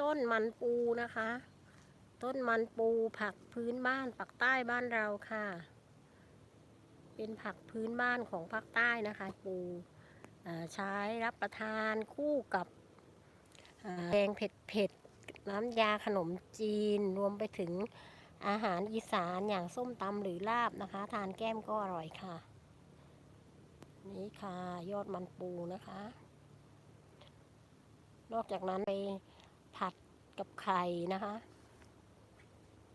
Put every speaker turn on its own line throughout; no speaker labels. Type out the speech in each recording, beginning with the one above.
ต้นมันปูนะคะ ต้นมันปูผักพื้นบ้านปักใต้บ้านเราค่ะ เป็นผักพื้นบ้านของภาคใต้นะคะ ปูใช้รับประทานคู่กับแกงเผ็ดๆน้ำยาขนมจีนรวมไปถึงอาหารอีสานอย่างส้มตำหรือลาบนะคะ ทานแก้มก็อร่อยค่ะ นี่ค่ะยอดมันปูนะคะ นอกจากนั้นไป กับไข่นะคะ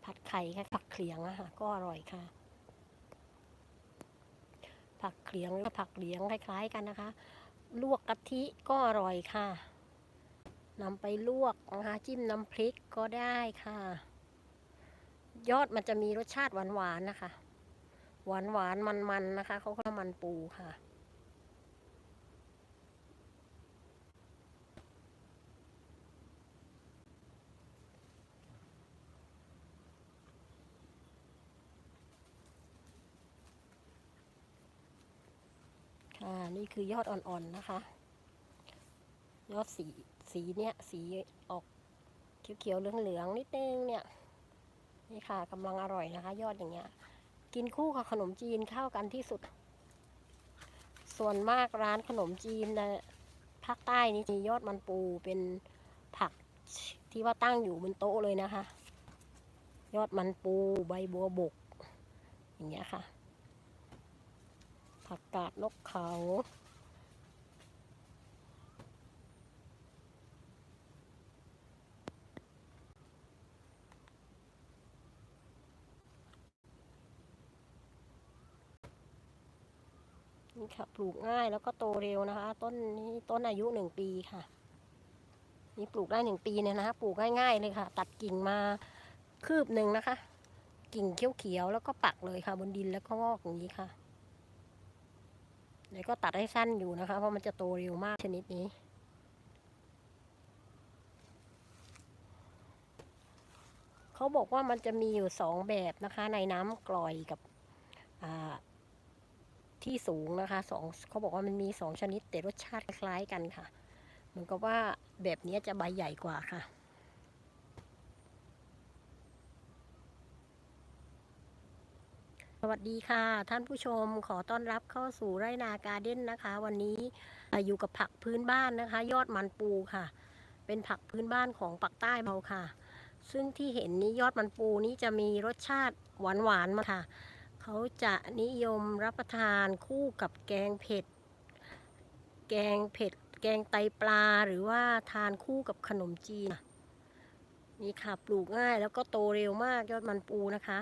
ผัดไข่ค่ะผักเขียงอะค่ะก็อร่อยค่ะ ผักเขียงหรือผักเหลียงคล้าย ๆ กันนะคะ ลวกกะทิก็อร่อยค่ะนำไปลวกนะคะจิ้มน้ำพริกก็ได้ค่ะ ยอดมันจะมีรสชาติหวานๆนะคะ หวานๆมันๆนะคะเขาก็มันปูค่ะ นี่คือยอดอ่อนๆนะคะ ยอดสีสีเนี้ยสีออกเขียวๆเหลืองๆนิดนึงเนี่ยนี่ค่ะกำลังอร่อยนะคะ ยอดอย่างเงี้ย กินคู่กับขนมจีนเข้ากันที่สุด ส่วนมากร้านขนมจีนในภาคใต้นี่มียอดมันปูเป็นผักที่ว่าตั้งอยู่บนโต๊ะเลยนะคะ ยอดมันปูใบบัวบก อย่างเงี้ยค่ะ ผักกาดนกเขา นี่ค่ะปลูกง่ายแล้วก็โตเร็วนะคะ ต้นนี้ต้นอายุหนึ่งปีค่ะ นี่ปลูกได้หนึ่งปีเนี่ยนะคะ ปลูกง่ายๆเลยค่ะ ตัดกิ่งมาคืบหนึ่งนะคะ กิ่งเขียวๆแล้วก็ปักเลยค่ะ บนดินแล้วก็งอกอย่างนี้ค่ะ แล้วก็ตัดให้สั้นอยู่นะคะ เพราะมันจะโตเร็วมากชนิดนี้ เขาบอกว่ามันจะมีอยู่สองแบบนะคะ ในน้ำกร่อยกับที่สูงนะคะสองเขาบอกว่ามันมีสองชนิดแต่รสชาติคล้ายกันค่ะ เหมือนกับว่าแบบนี้จะใบใหญ่กว่าค่ะ สวัสดีค่ะ ท่านผู้ชมขอต้อนรับเข้าสู่ไร่นาการ์เด้นนะคะ วันนี้อยู่กับผักพื้นบ้านนะคะ ยอดมันปูค่ะ เป็นผักพื้นบ้านของปักใต้เราค่ะ ซึ่งที่เห็นนี้ยอดมันปูนี้จะมีรสชาติหวานหวานมาค่ะ เขาจะนิยมรับประทานคู่กับแกงเผ็ด แกงเผ็ด แกงไตปลาหรือว่าทานคู่กับขนมจีนนี่ค่ะปลูกง่ายแล้วก็โตเร็วมากยอดมันปูนะคะ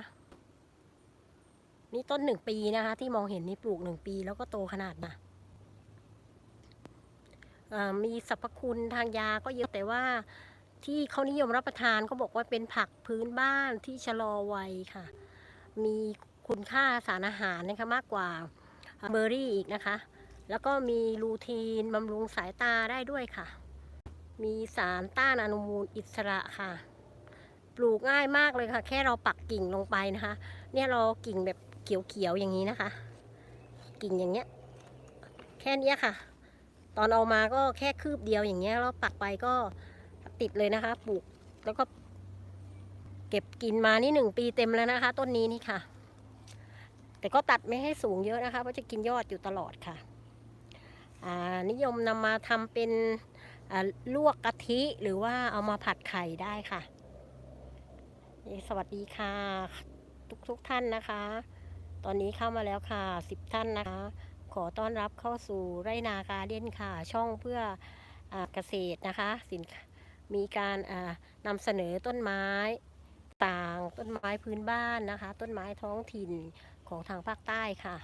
นี่ต้นหนึ่งปีนะคะ ที่มองเห็นนี่ปลูกหนึ่งปี แล้วก็โตขนาดนะอ่ามีสรรพคุณทางยาก็เยอะแต่ว่าที่เขานิยมรับประทานเขาบอกว่าเป็นผักพื้นบ้านที่ชะลอวัยค่ะ มีคุณค่าสารอาหารนะคะมากกว่าเบอร์รี่อีกนะคะ แล้วก็มีลูทีนบำรุงสายตาได้ด้วยค่ะ มีสารต้านอนุมูลอิสระค่ะ ปลูกง่ายมากเลยค่ะ แค่เราปักกิ่งลงไปนะคะ เนี่ยเรากิ่งแบบ เขียวๆอย่างนี้นะคะ กิ่งอย่างเงี้ย แค่นี้ค่ะ ตอนเอามาก็แค่คืบเดียวอย่างเงี้ยเราปักไปก็ติดเลยนะคะ ปลูกแล้วก็ เก็บกินมานี่หนึ่งปีเต็มแล้วนะคะ ต้นนี้นี่ค่ะ แต่ก็ตัดไม่ให้สูงเยอะนะคะเพราะจะกินยอดอยู่ตลอดค่ะนิยมนำมาทำเป็นลวกกะทิหรือว่าเอามาผัดไข่ได้ค่ะ สวัสดีค่ะ ทุกทุกท่านนะคะ อนนี้เข้ามาแล้วค่ะสิบท่านนะคะ ขอต้อนรับเข้าสู่ไรนาการเด่นค่ะ ช่องเพื่ออเกษตรนะคะ สินมีการนำเสนอต้นไม้ต่างต้นไม้พื้นบ้านนะคะ ต้นไม้ท้องถิ่นของทางภาคใต้ค่ะ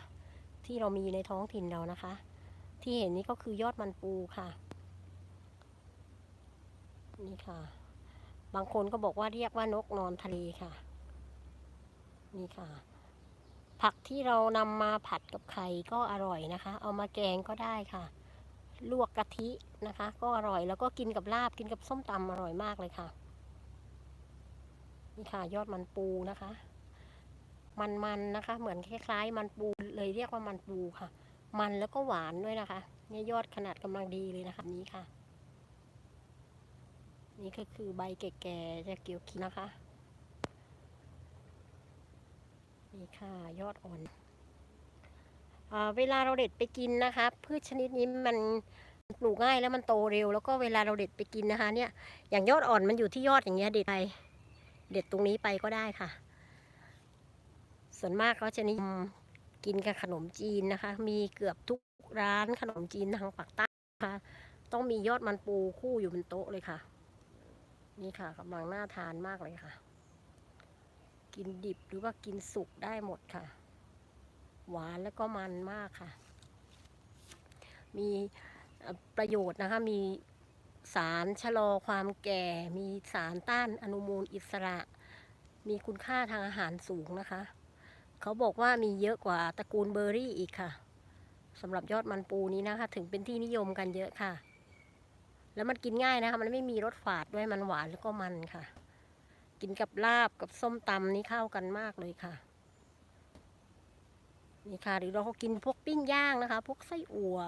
ที่เรามีในท้องถิ่นเรานะคะ ที่เห็นนี้ก็คือยอดมันปูค่ะ นี่ค่ะ บางคนก็บอกว่าเรียกว่านกนอนทะเลค่ะ นี่ค่ะ ผักที่เรานำมาผัดกับไข่ก็อร่อยนะคะ เอามาแกงก็ได้ค่ะ ลวกกะทินะคะ ก็อร่อยแล้วก็กินกับลาบกินกับส้มตำอร่อยมากเลยค่ะ นี่ค่ะยอดมันปูนะคะ มันๆนะคะ เหมือนคล้ายๆ มันปูเลยเรียกว่ามันปูค่ะ มันแล้วก็หวานด้วยนะคะเนี่ยยอดขนาดกำลังดีเลยนะคะนี้ค่ะ นี่ก็คือใบแก่ๆจะเกี่ยวขีนะคะ นี่ค่ะ ยอดอ่อนอเวลาเราเด็ดไปกินนะคะพืชชนิดนี้มันปลูกง่ายแล้วมันโตเร็ว แล้วก็เวลาเราเด็ดไปกินนะคะ เนี่ยอย่างยอดอ่อนมันอยู่ที่ยอดอย่างเงี้ยเด็ดไป เด็ดตรงนี้ไปก็ได้ค่ะ ส่วนมากเขาจะนิยมกินกับขนมจีนนะคะ มีเกือบทุกร้านขนมจีนทางปากใต้นะคะต้องมียอดมันปูคู่อยู่บนโต๊ะเลยค่ะ นี่ค่ะกำลังน่าทานมากเลยค่ะ กินดิบหรือว่ากินสุกได้หมดค่ะ หวานแล้วก็มันมากค่ะ มีประโยชน์นะคะ มีสารชะลอความแก่ มีสารต้านอนุมูลอิสระ มีคุณค่าทางอาหารสูงนะคะ เขาบอกว่ามีเยอะกว่าตระกูลเบอร์รี่อีกค่ะสำหรับยอดมันปูนี้นะคะ ถึงเป็นที่นิยมกันเยอะค่ะ แล้วมันกินง่ายนะคะ มันไม่มีรสฝาดด้วยมันหวานแล้วก็มันค่ะ กินกับลาบกับส้มตำนี่เข้ากันมากเลยค่ะนี่ค่ะ หรือเราก็กินพวกปิ้งย่างนะคะ พวกไส้อั่ว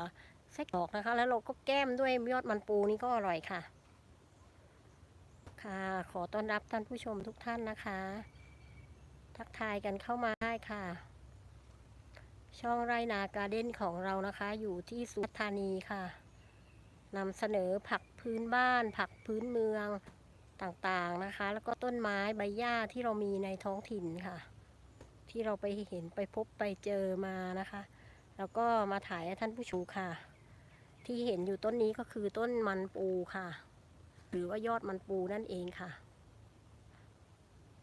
ไส้กรอกนะคะ แล้วเราก็แก้มด้วยยอดมันปูนี่ก็อร่อยค่ะ ค่ะ ขอต้อนรับท่านผู้ชมทุกท่านนะคะ ทักทายกันเข้ามาได้ค่ะ ช่องไรนาการ์เด้นของเรานะคะ อยู่ที่สุราษฎร์ธานีค่ะนำเสนอผักพื้นบ้าน ผักพื้นเมือง ต่างๆนะคะ แล้วก็ต้นไม้ใบหญ้าที่เรามีในท้องถิ่นค่ะ ที่เราไปเห็นไปพบไปเจอมานะคะ แล้วก็มาถ่ายให้ท่านผู้ชมค่ะ ที่เห็นอยู่ต้นนี้ก็คือต้นมันปูค่ะ หรือว่ายอดมันปูนั่นเองค่ะ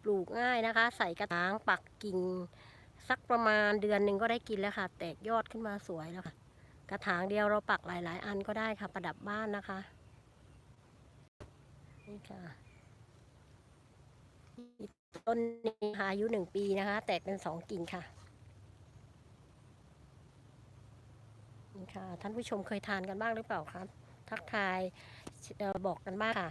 ปลูกง่ายนะคะ ใส่กระถางปักกิ่งสักประมาณเดือนหนึ่งก็ได้กินแล้วค่ะ แตกยอดขึ้นมาสวยแล้วค่ะ กระถางเดียวเราปักหลาย ๆ อันก็ได้ค่ะ ประดับบ้านนะคะ นี่ค่ะ ต้นนี้ค่ะอายุหนึ่งปีนะคะ แตกเป็นสองกิ่งค่ะนี่ค่ะ ท่านผู้ชมเคยทานกันบ้างหรือเปล่าครับ ทักทายบอกกันบ้างค่ะ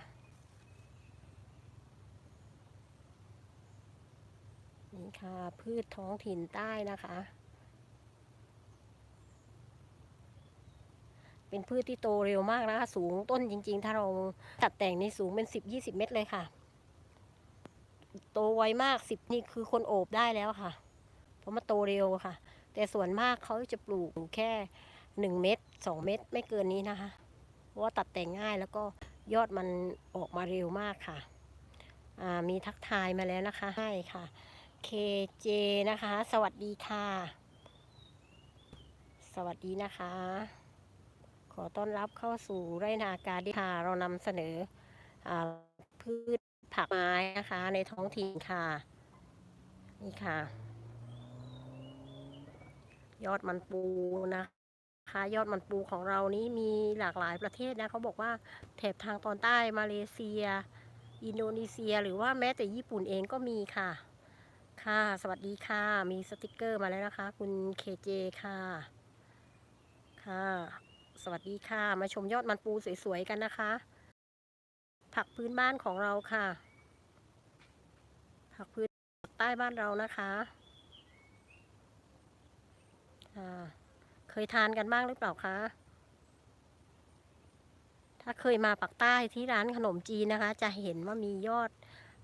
นี่ค่ะ พืชท้องถิ่นใต้นะคะ เป็นพืชที่โตเร็วมากนะคะ สูงต้นจริง ๆ ถ้าเราตัดแต่งในสูงเป็นสิบยี่สิบเมตรเลยค่ะ โตไวมากสิบนี่คือคนโอบได้แล้วค่ะเพราะมันโตเร็วค่ะ แต่ส่วนมากเขาจะปลูกแค่หนึ่งเม็ดสองเม็ดไม่เกินนี้นะคะ เพราะว่าตัดแต่งง่ายแล้วก็ยอดมันออกมาเร็วมากค่ะมีทักทายมาแล้วนะคะให้ค่ะ KJ นะคะ สวัสดีค่ะ สวัสดีนะคะ ขอต้อนรับเข้าสู่ไรนาการดีค่ะ เรานำเสนออพืช ผักไม้นะคะ ในท้องถิ่นค่ะ นี่ค่ะ ยอดมันปูนะคะยอดมันปูของเรานี้มีหลากหลายประเทศนะเขาบอกว่าแถบทางตอนใต้มาเลเซีย อินโดนีเซีย หรือว่าแม้แต่ญี่ปุ่นเองก็มีค่ะ ค่ะ สวัสดีค่ะ มีสติกเกอร์มาแล้วนะคะ คุณเคเจค่ะ ค่ะ สวัสดีค่ะ มาชมยอดมันปูสวยๆกันนะคะ ผักพื้นบ้านของเราค่ะ ผักพื้นใต้บ้านเรานะคะเคยทานกันบ้างหรือเปล่าคะ ถ้าเคยมาปักใต้ที่ร้านขนมจีนนะคะ จะเห็นว่ามียอด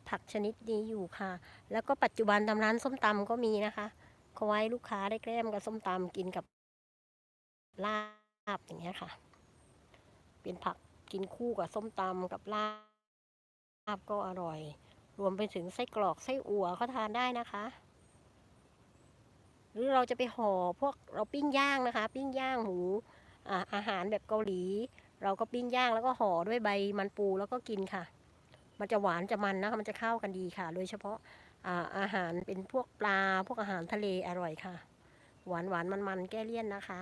ผักชนิดนี้อยู่ค่ะ แล้วก็ปัจจุบันตามร้านส้มตำก็มีนะคะเขาไว้ลูกค้าได้แกล้มกับส้มตำกินกับลาบอย่างเงี้ยค่ะ เป็นผัก กินคู่กับส้มตำกับลาบก็อร่อย รวมไปถึงไส้กรอกไส้อั่วก็ทานได้นะคะ หรือเราจะไปห่อพวกเราปิ้งย่างนะคะ ปิ้งย่างหมูอาอาหารแบบเกาหลี เราก็ปิ้งย่างแล้วก็ห่อด้วยใบมันปูแล้วก็กินค่ะ มันจะหวานจะมันนะคะมันจะเข้ากันดีค่ะ โดยเฉพาะอาอาหารเป็นพวกปลาพวกอาหารทะเลอร่อยค่ะ หวานหวานมันมันๆแก้เลี่ยนนะคะ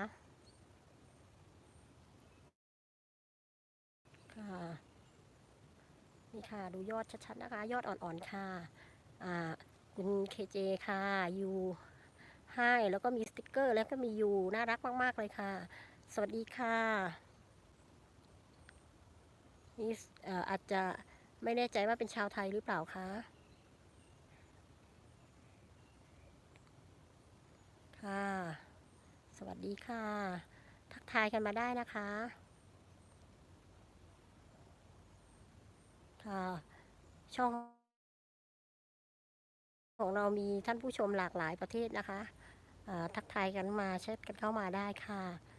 ค่ะ นี่ค่ะดูยอดชัดๆนะคะ ยอดอ่อนๆค่ะอ่าคุณเคเจค่ะยูให้แล้วก็มีสติกเกอร์ แล้วก็มียูน่ารักมาก ๆ เลยค่ะ สวัสดีค่ะนี่เอ่ออาจจะไม่แน่ใจว่าเป็นชาวไทยหรือเปล่าคะค่ะ สวัสดีค่ะ ทักทายกันมาได้นะคะ อ่า ช่อง ของเรามีท่านผู้ชมหลากหลายประเทศนะคะทักทายกันมาแชทกันเข้ามาได้ค่ะ